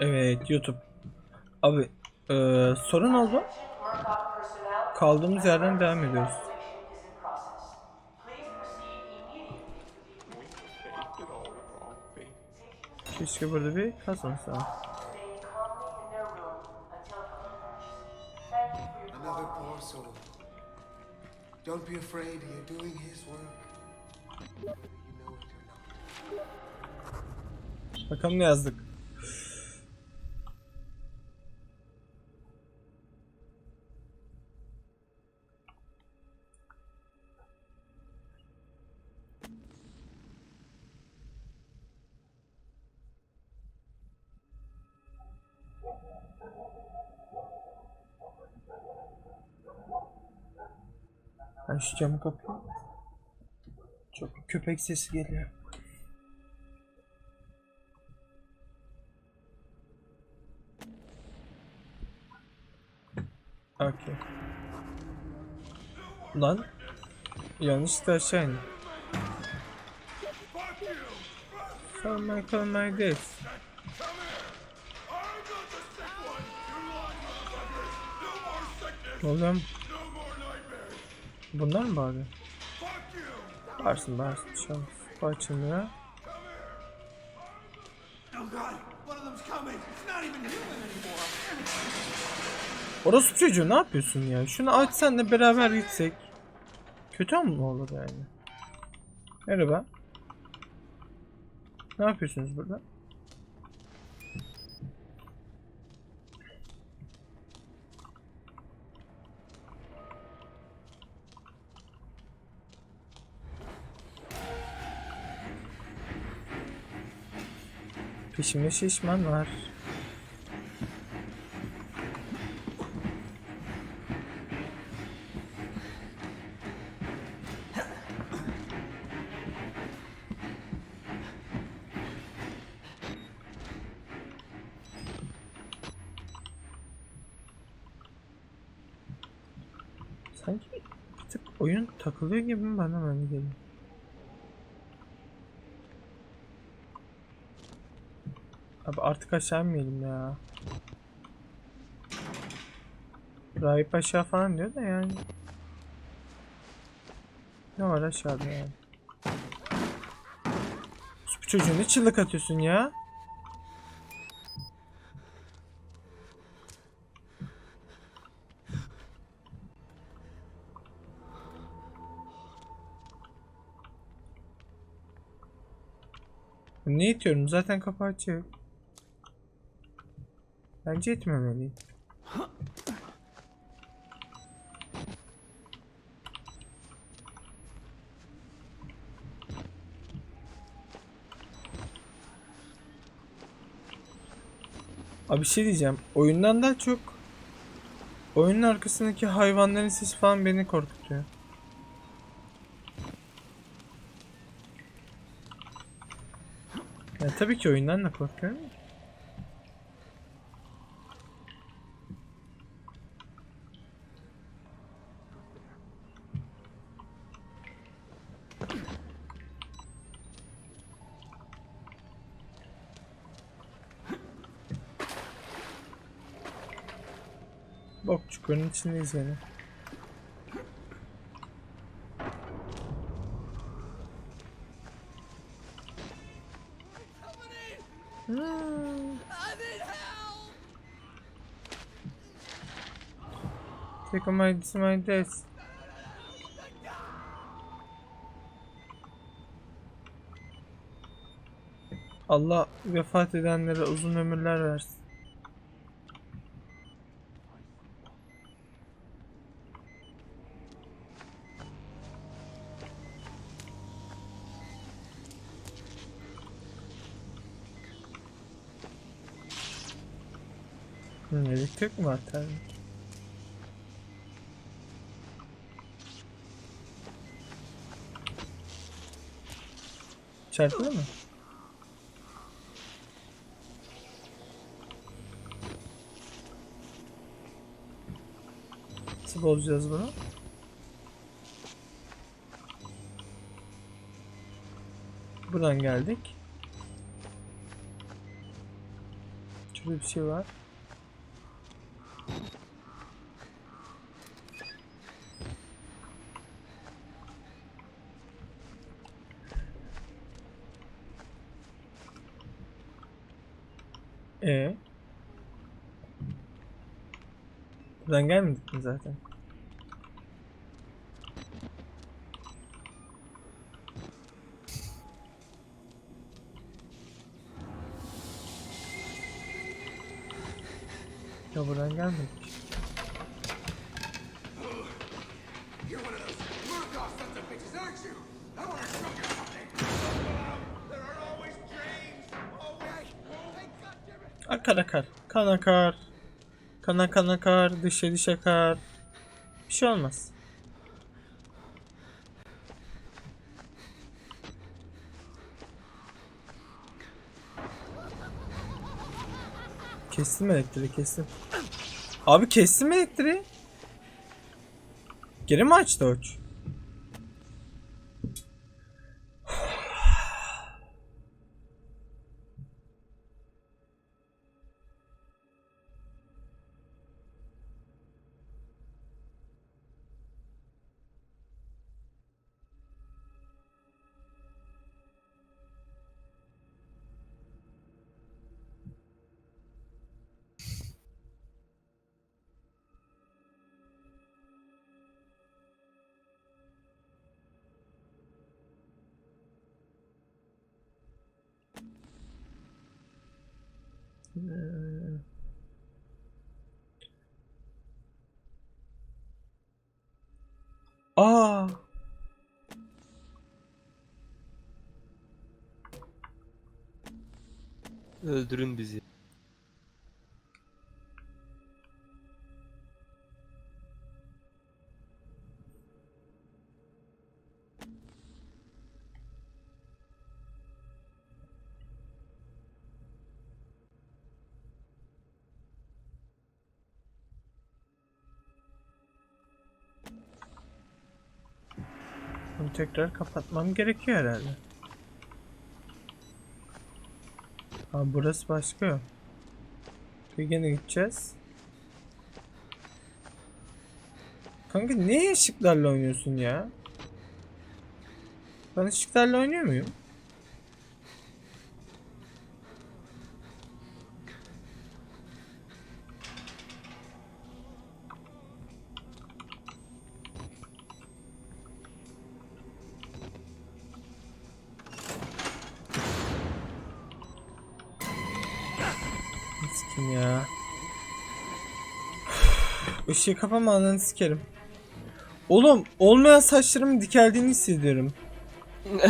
Evet YouTube. Abi eee, sorun oldu. Kaldığımız yerden devam ediyoruz. Keşke burada bir kazansa. Don't be afraid, you're doing his work. Bakalım ne yazdık. Ben şu camı kapayım. Çok köpek sesi geliyor. Okey. Lan yanlışlıkla aşağı indim. So Michael like this. Ne oluyor? Bunlar mı bağırıyor? Bağırsın bağırsın. Bir şey. Bu açılmıyor. Orası çocuğu ne yapıyorsun ya? Şunu aç senle beraber gitsek. Kötü mü olur yani? Merhaba. Ne yapıyorsunuz burada? Peşimde şişman var. Sanki bir tık oyun takılıyor gibi mi bana böyle geliyor. Abi artık aşağı inmeyelim ya. Rahip aşağı falan diyor da yani. Ne var aşağıda yani? Bu çocuğu ne çığlık atıyorsun ya? Ne itiyorum? Zaten kapı açık. Bence etmemeliyim. Abi şey diyeceğim. Oyundan daha çok oyunun arkasındaki hayvanların sesi falan beni korkutuyor. Ya tabii ki oyundan da korkuyorum. İçindeyiz yine. Take on my, my desk. Allah vefat edenlere uzun ömürler versin. Elektrik mi var tabii? Çarpılır mı? Nasıl bozacağız bunu? Buradan geldik. Şurada bir şey var. E Buradan gelmedik mi zaten? Ya buradan gelmedik. You're one of those Murkoff sons of bitches, aren't you? I want to show you something. There are always dreams. Always. Hey, goddammit. Akar akar. Kan akar. Kana kan akar. Dışa diş akar. Bir şey olmaz. Kestim elektriği kestim. Abi kestim elektriği. Geri mi açtı uç? Aa. Öldürün bizi. Tekrar kapatmam gerekiyor herhalde. Ha burası başka. Bir gene gideceğiz. Kanka ne ışıklarla oynuyorsun ya? Ben ışıklarla oynuyor muyum? Sikim ya. Işığı kapama ananı sikerim. Oğlum olmayan saçlarımın dikeldiğini hissediyorum.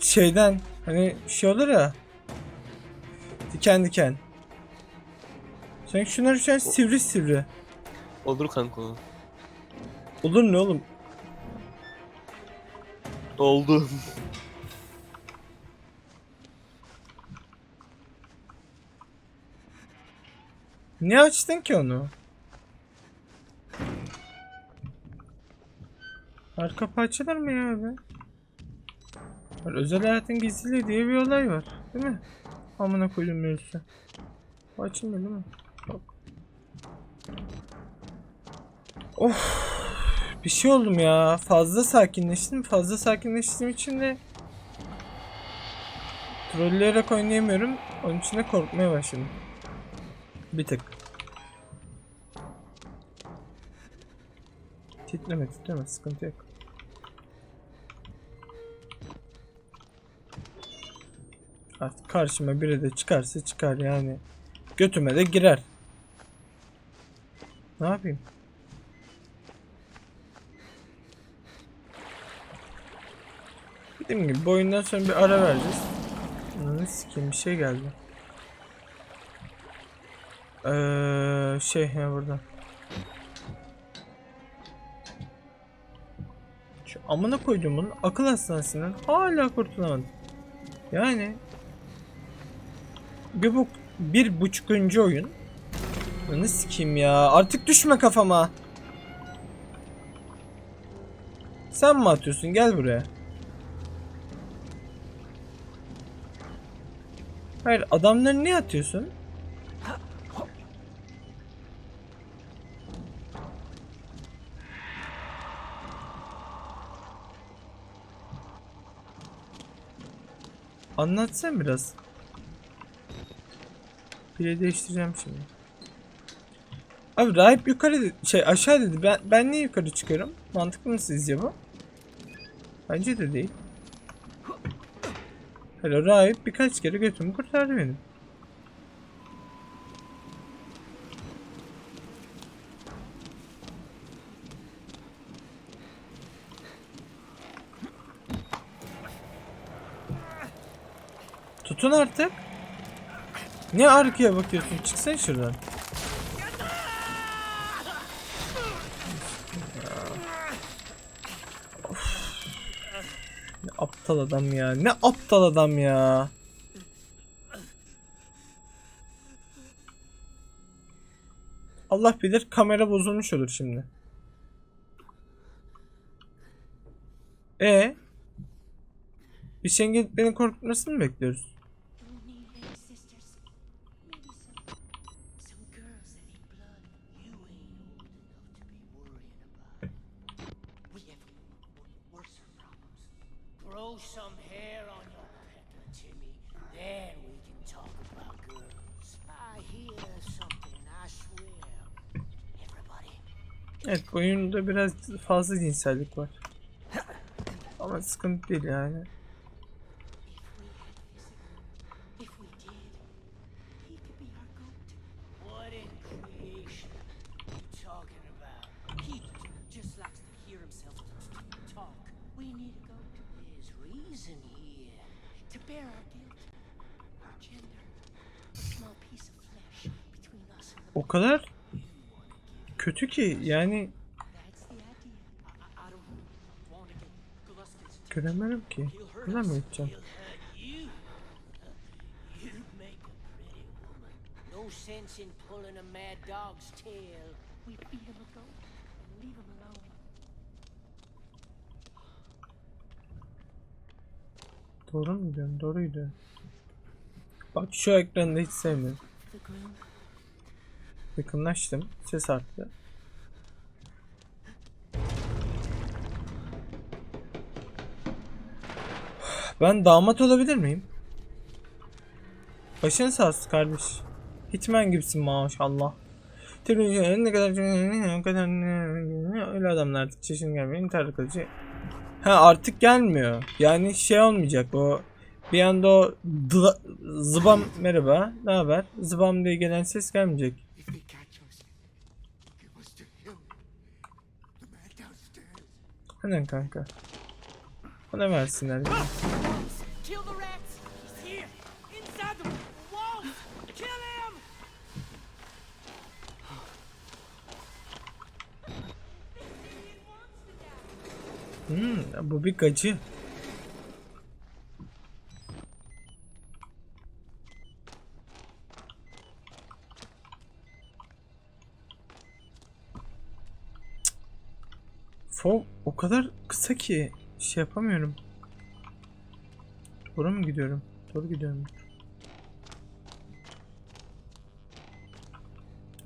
Şeyden hani şey olur ya. Diken diken. Sanki şunlar şu an sivri sivri. Olur kanka o. Olur ne oğlum? Oldu. Niye açtın ki onu? Arka parçalar mı ya abi? Özel hayatın gizliliği diye bir olay var. Değil mi? Amına koydum mevzusu. Bu açılmıyor değil mi? Yok. Of. Bir şey oldum ya. Fazla sakinleştim. Fazla sakinleştiğim için de trolleyerek oynayamıyorum. Onun için de korkmaya başladım. Bir tık. Titreme titreme sıkıntı yok. Artık karşıma biri de çıkarsa çıkar yani. Götüme de girer. Ne yapayım? Dediğim gibi bu oyundan sonra bir ara vereceğiz. Ne sikeyim bir şey geldi. Eee şey ya burada. Şu amına koyduğumun akıl hastanesinden hala kurtulamadım. Yani bir bu bir buçukuncu oyun. Ne sikeyim ya artık düşme kafama. Sen mi atıyorsun gel buraya. Hayır adamları niye atıyorsun? Anlatsana biraz. Bile değiştireceğim şimdi. Abi rahip yukarı dedi, şey aşağı dedi. Ben ben niye yukarı çıkıyorum? Mantıklı mı sizce bu? Bence de değil. Hele rahip birkaç kere götümü kurtardı benim. Tutun artık. Ne arkaya bakıyorsun? Çıksana şuradan. Ne aptal adam ya. Ne aptal adam ya. Allah bilir kamera bozulmuş olur şimdi. E Biz Şengel beni korkutmasını mı bekliyoruz? Evet oyunda biraz fazla cinsellik var. Ama sıkıntı değil yani. if we had visited, if we did, he could be our goat. What in creation are you talking about? He j- just likes to hear himself talk. We need a goat. There's reason here to bear our guilt, our gender, a small piece of flesh between us and the O kadar kötü ki yani That's the idea. I, I, I don't want to get Gluskin's göremiyorum ki. He'll hurt Nereden us. mi gideceğim? He'll hurt you. You'd make a pretty woman. No sense in pulling a mad dog's tail. We feed him a goat and leave him alone. Doğru mu gidiyorum? Doğru gidiyorum. Bak şu ekranı da hiç sevmiyorum. Yakınlaştım. Ses arttı. Ben damat olabilir miyim? Başın sağ olsun kardeş. Hitman gibisin maşallah. Televizyon ne kadar ne kadar öyle adamlar artık çeşin gelmiyor. İntihar kılıcı. Ha artık gelmiyor. Yani şey olmayacak o bir anda o zıbam merhaba ne haber zıbam diye gelen ses gelmeyecek. Aynen kanka. Bana versinler. Hmm, bu bir gacı. Fog o kadar kısa ki şey yapamıyorum. Doğru mu gidiyorum? Doğru gidiyorum.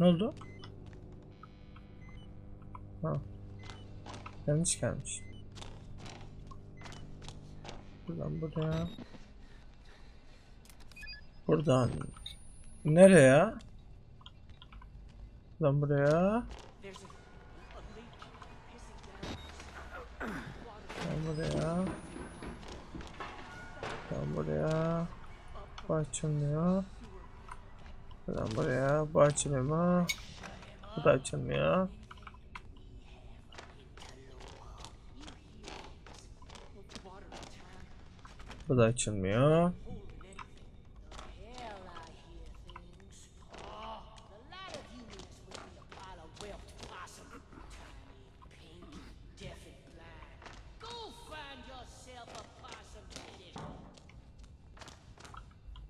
Ne oldu? Ha. Yanlış gelmiş. Buradan buraya. Buradan. Nereye? Buradan buraya. Buraya. Buradan buraya. Bu açılmıyor. Buradan buraya. Bu açılıyor mu? Bu da açılmıyor. Water return. Bu da açılmıyor.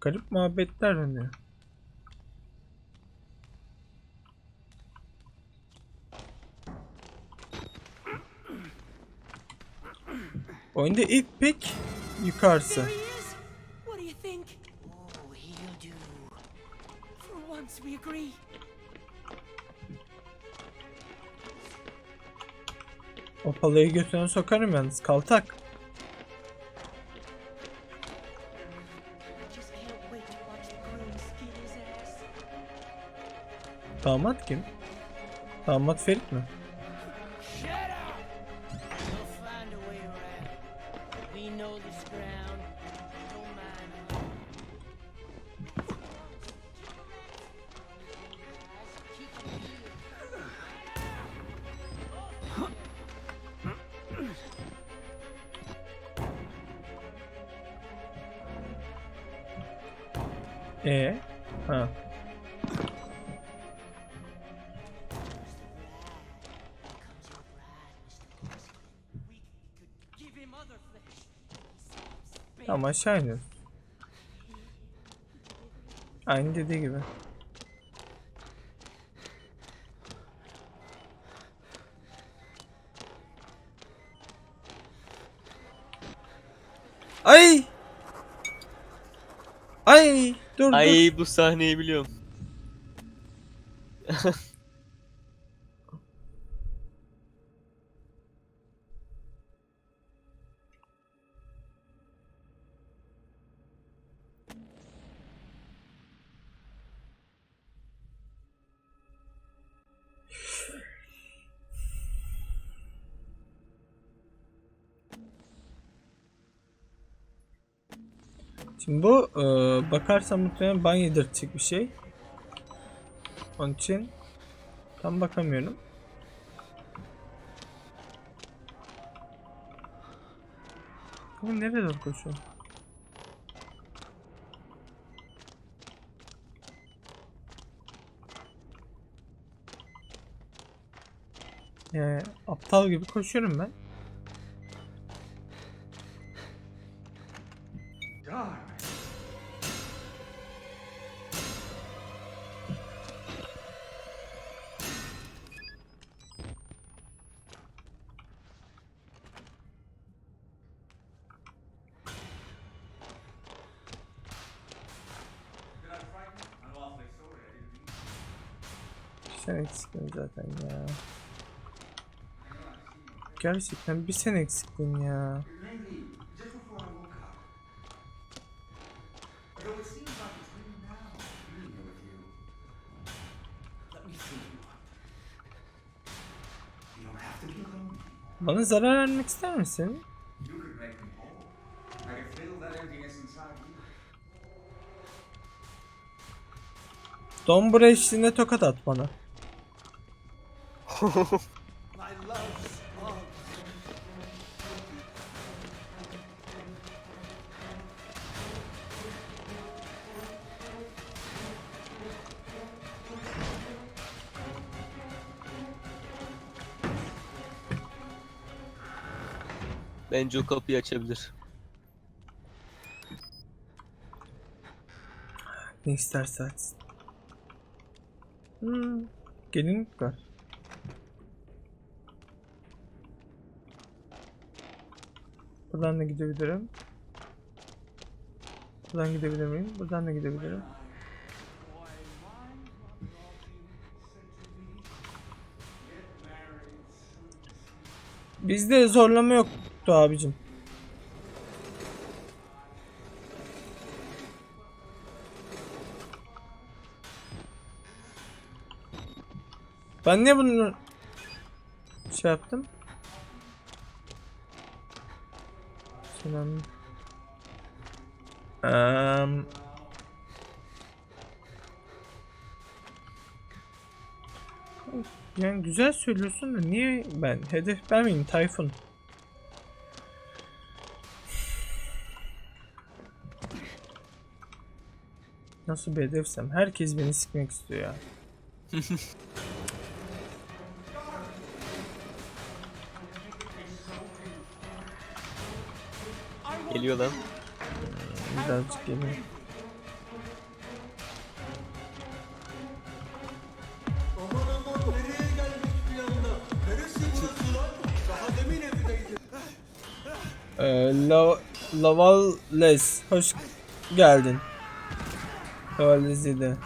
Garip muhabbetler dönüyor. Oyunda ilk pek yukarısı. Oh. O palayı götüne sokarım yalnız kaltak. Damat kim? Damat Ferit mi? Shut up! Tamam aşağı iniyoruz. Aynı dediği gibi. Ay! Ay! Dur dur. Ay bu sahneyi biliyorum. Şimdi bu e, bakarsan muhtemelen ban yedirtecek bir şey. Onun için tam bakamıyorum. Ama nereye koşuyor? Yani aptal gibi koşuyorum ben. Make me whole. I could fill that emptiness inside you. Dombra eşliğinde tokat at bana. Bence o kapıyı açabilir. Ne isterse açsın. Hmm. Gelinlik var. Buradan da gidebilirim. Buradan gidebilir miyim? Buradan da gidebilirim. Bizde zorlama yoktu abicim. Ben niye bunu şey yaptım? Selam. Eee yani güzel söylüyorsun da niye ben hedef ben miyim Tayfun? Nasıl bir hedefsem herkes beni sikmek istiyor ya. Geliyor lan. Birazcık geliyor. Ee, La Laval Les hoş geldin. Valizide.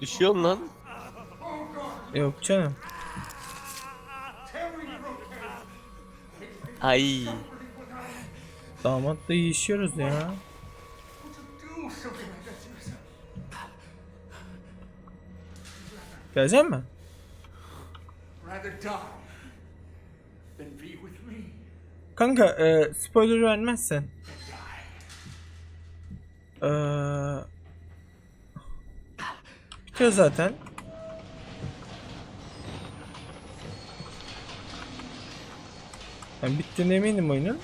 Düşüyor lan? Yok canım. Ay. Damatla yiyişiyoruz ya. Gelecek mi? Kanka e, spoiler vermezsen. Eee bitiyor zaten. Ben bittiğine eminim oyunun.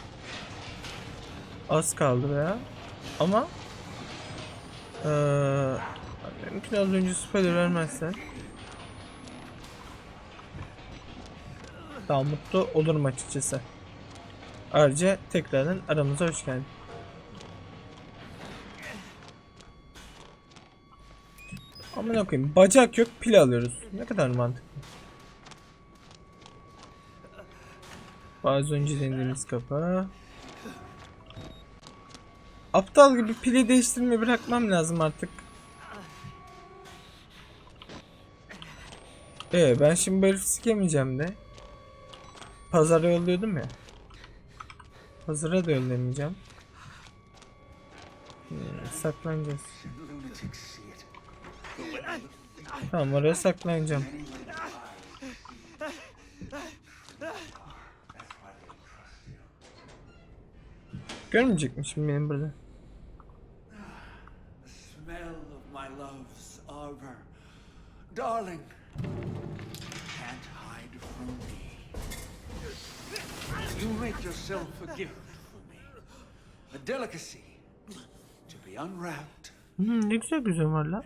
Az kaldı veya. Ama eee mümkün az önce spoiler vermezsen daha mutlu olurum açıkçası. Ayrıca tekrardan aramıza hoş geldin. Aman koyayım bacak yok pil alıyoruz. Ne kadar mantıklı. Az önce denediğimiz kapı. Aptal gibi pili değiştirmeyi bırakmam lazım artık. Ee ben şimdi böyle sikemeyeceğim de. Pazara yolluyordum ya. Pazara da yollamayacağım. Ee, saklanacağız. Tamam oraya saklanacağım. Görmeyecekmişim benim burada. Smell of my love's arbor. Darling, can't hide from me. You make yourself a gift for me. A delicacy to be unwrapped Hmm, ne güzel güzel var lan.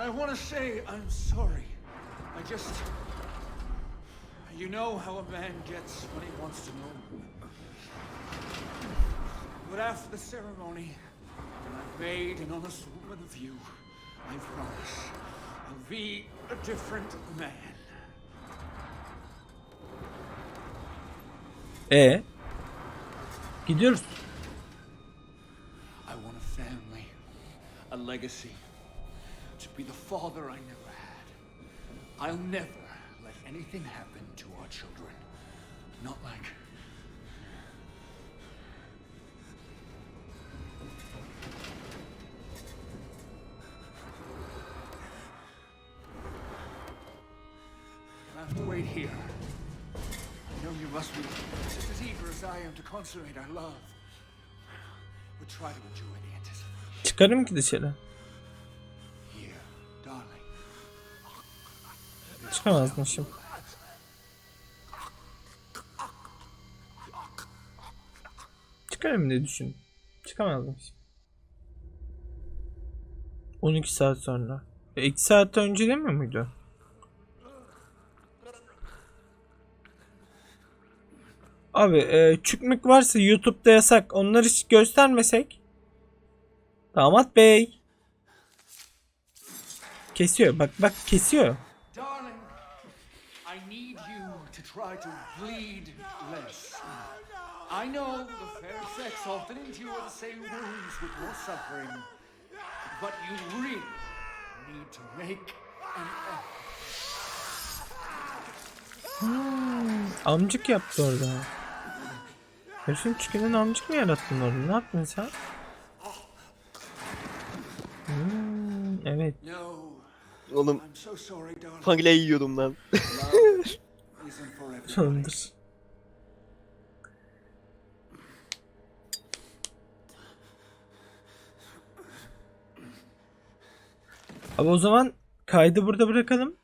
And I want to say I'm sorry. I just. You know how a man gets when he wants to know. But after the ceremony, when I've made an honest woman of you, I promise I'll be a different man. E Gidiyoruz. I want a family, a legacy, to be the father I never had. I'll never let anything happen to our children. Not like. I have to wait here. I know you must be just as eager as I am to consummate our love. But try to enjoy the anticipation. Çıkarım ki dışarı. Çıkamazmışım. Çıkarım diye düşün. Çıkamazmışım. 12 saat sonra. E, 2 saat önce demiyor muydu? Abi e, çükmük varsa YouTube'da yasak. Onları hiç göstermesek. Damat bey. Kesiyor. Bak bak kesiyor. Darling, I need you to try to bleed less. I know the fair sex often endure the same wounds with more suffering, but you really need to make an effort. Amcık yaptı orada. Herifin çükünün amcık mı yarattın orada? Ne yaptın sen? Hmm, evet. Oğlum fangile yiyordum lan. Sonundur. Abi o zaman kaydı burada bırakalım.